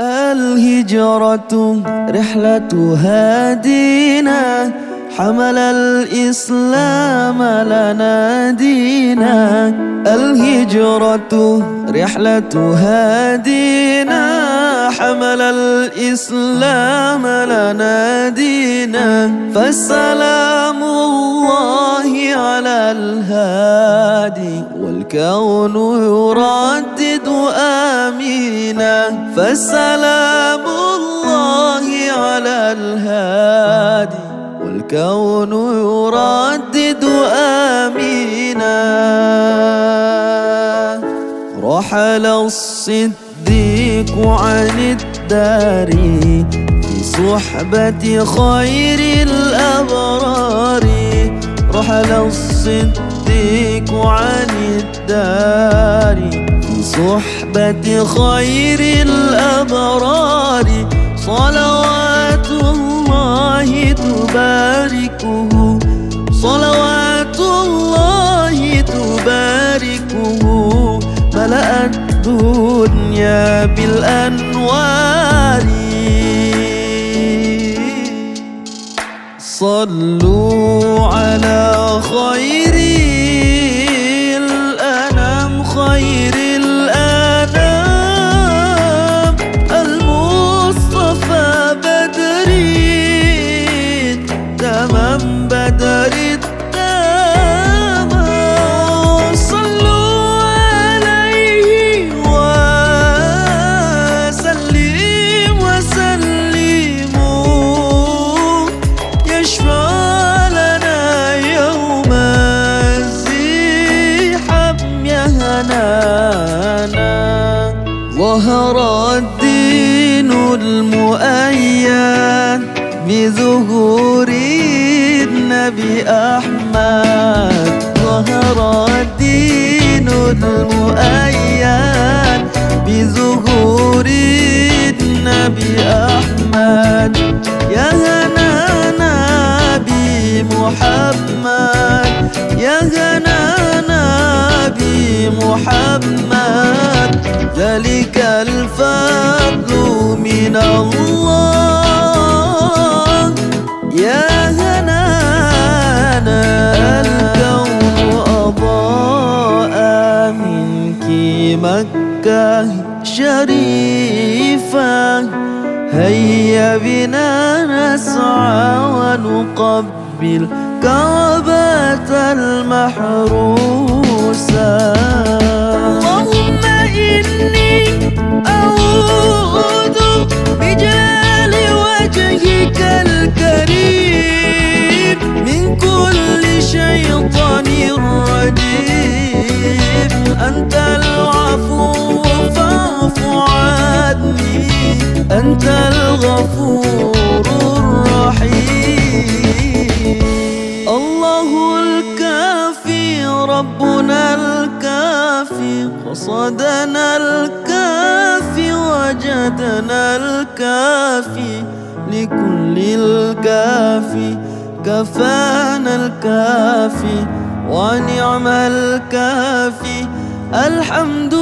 الهجرة رحلة هادينا حمل الإسلام لنا دينا. الهجرة رحلة هادينا حمل الإسلام لنا دينا. فالسلام الله على الهادي والكون يردد آمينا فالسلام الله على الهادي والكون يردد آمينا رحل الصديق عن الدار في صحبة خير الأبرار. رحل الصديق عن الدار في صحبة خير الأبرار صلوات الله تباركه صلوات الله تباركه. ملأ الدنيا بالأنوار. صلوا ظهر الدين المؤيد بظهور النبي أحمد. ظهر الدين المؤيد بظهور النبي أحمد. يا هنانا بمحمد يا هنانا بمحمد ذلك الفضل من الله. يا هنانا الكون أضاء منك مكة شريفة. هيا بنا نسعى ونقبل كعبة المحروسة. أنت الغفور الرحيم. الله الكافي ربنا الكافي قصدنا الكافي وجدنا الكافي لكل الكافي. كفانا الكافي ونعم الكافي. الحمد